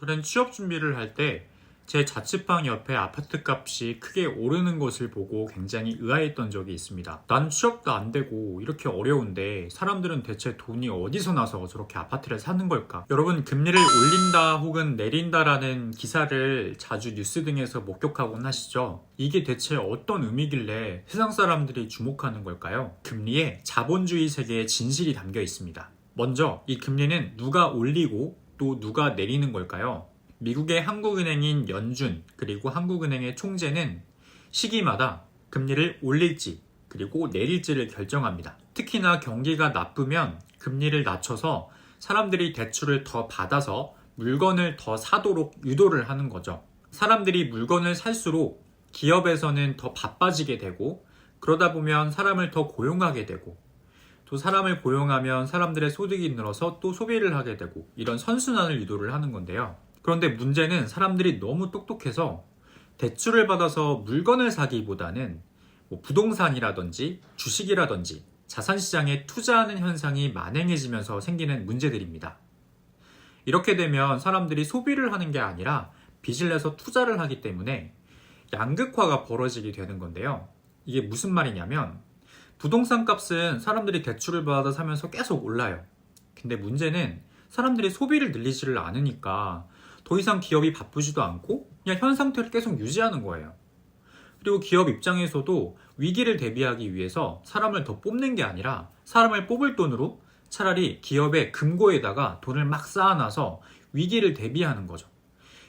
저는 취업 준비를 할 때 제 자취방 옆에 아파트 값이 크게 오르는 것을 보고 굉장히 의아했던 적이 있습니다. 난 취업도 안 되고 이렇게 어려운데 사람들은 대체 돈이 어디서 나서 저렇게 아파트를 사는 걸까? 여러분 금리를 올린다 혹은 내린다라는 기사를 자주 뉴스 등에서 목격하곤 하시죠? 이게 대체 어떤 의미길래 세상 사람들이 주목하는 걸까요? 금리에 자본주의 세계의 진실이 담겨 있습니다. 먼저 이 금리는 누가 올리고 또 누가 내리는 걸까요? 미국의 한국은행인 연준 그리고 한국은행의 총재는 시기마다 금리를 올릴지 그리고 내릴지를 결정합니다. 특히나 경기가 나쁘면 금리를 낮춰서 사람들이 대출을 더 받아서 물건을 더 사도록 유도를 하는 거죠. 사람들이 물건을 살수록 기업에서는 더 바빠지게 되고 그러다 보면 사람을 더 고용하게 되고 또 사람을 고용하면 사람들의 소득이 늘어서 또 소비를 하게 되고 이런 선순환을 유도를 하는 건데요. 그런데 문제는 사람들이 너무 똑똑해서 대출을 받아서 물건을 사기보다는 뭐 부동산이라든지 주식이라든지 자산시장에 투자하는 현상이 만행해지면서 생기는 문제들입니다. 이렇게 되면 사람들이 소비를 하는 게 아니라 빚을 내서 투자를 하기 때문에 양극화가 벌어지게 되는 건데요. 이게 무슨 말이냐면 부동산 값은 사람들이 대출을 받아 사면서 계속 올라요. 근데 문제는 사람들이 소비를 늘리지를 않으니까 더 이상 기업이 바쁘지도 않고 그냥 현 상태를 계속 유지하는 거예요. 그리고 기업 입장에서도 위기를 대비하기 위해서 사람을 더 뽑는 게 아니라 사람을 뽑을 돈으로 차라리 기업의 금고에다가 돈을 막 쌓아놔서 위기를 대비하는 거죠.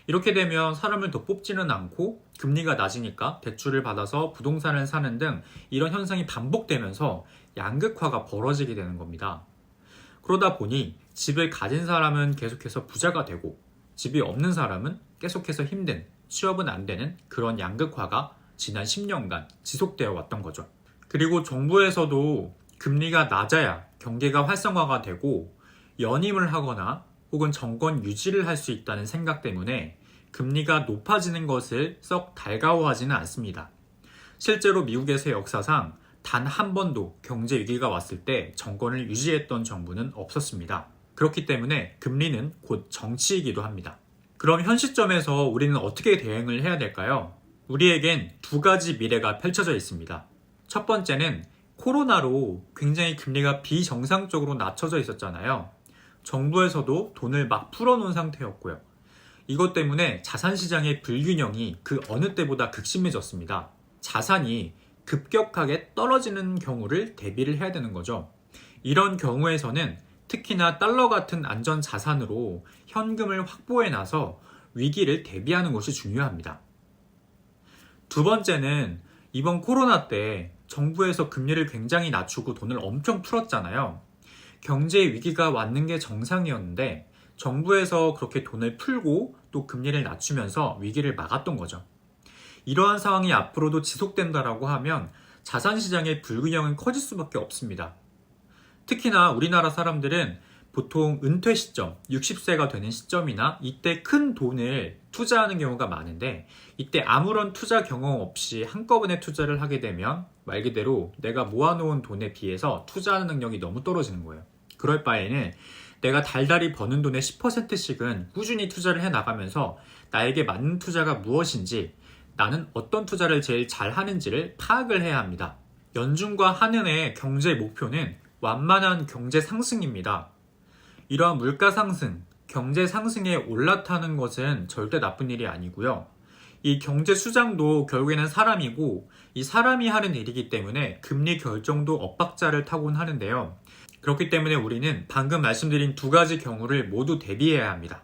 이렇게 되면 사람을 더 뽑지는 않고 금리가 낮으니까 대출을 받아서 부동산을 사는 등 이런 현상이 반복되면서 양극화가 벌어지게 되는 겁니다. 그러다 보니 집을 가진 사람은 계속해서 부자가 되고 집이 없는 사람은 계속해서 힘든 취업은 안 되는 그런 양극화가 지난 10년간 지속되어 왔던 거죠. 그리고 정부에서도 금리가 낮아야 경제가 활성화가 되고 연임을 하거나 혹은 정권 유지를 할 수 있다는 생각 때문에 금리가 높아지는 것을 썩 달가워하지는 않습니다. 실제로 미국에서의 역사상 단 한 번도 경제 위기가 왔을 때 정권을 유지했던 정부는 없었습니다. 그렇기 때문에 금리는 곧 정치이기도 합니다. 그럼 현 시점에서 우리는 어떻게 대응을 해야 될까요? 우리에겐 두 가지 미래가 펼쳐져 있습니다. 첫 번째는 코로나로 굉장히 금리가 비정상적으로 낮춰져 있었잖아요. 정부에서도 돈을 막 풀어놓은 상태였고요. 이것 때문에 자산 시장의 불균형이 그 어느 때보다 극심해졌습니다. 자산이 급격하게 떨어지는 경우를 대비를 해야 되는 거죠. 이런 경우에서는 특히나 달러 같은 안전 자산으로 현금을 확보해 놔서 위기를 대비하는 것이 중요합니다. 두 번째는 이번 코로나 때 정부에서 금리를 굉장히 낮추고 돈을 엄청 풀었잖아요. 경제 위기가 왔는 게 정상이었는데 정부에서 그렇게 돈을 풀고 또 금리를 낮추면서 위기를 막았던 거죠. 이러한 상황이 앞으로도 지속된다라고 하면 자산 시장의 불균형은 커질 수밖에 없습니다. 특히나 우리나라 사람들은 보통 은퇴 시점, 60세가 되는 시점이나 이때 큰 돈을 투자하는 경우가 많은데 이때 아무런 투자 경험 없이 한꺼번에 투자를 하게 되면 말 그대로 내가 모아놓은 돈에 비해서 투자하는 능력이 너무 떨어지는 거예요. 그럴 바에는 내가 달달이 버는 돈의 10%씩은 꾸준히 투자를 해 나가면서 나에게 맞는 투자가 무엇인지 나는 어떤 투자를 제일 잘 하는지를 파악을 해야 합니다. 연준과 한은의 경제 목표는 완만한 경제 상승입니다. 이러한 물가 상승, 경제 상승에 올라타는 것은 절대 나쁜 일이 아니고요. 이 경제 수장도 결국에는 사람이고 이 사람이 하는 일이기 때문에 금리 결정도 엇박자를 타곤 하는데요. 그렇기 때문에 우리는 방금 말씀드린 두 가지 경우를 모두 대비해야 합니다.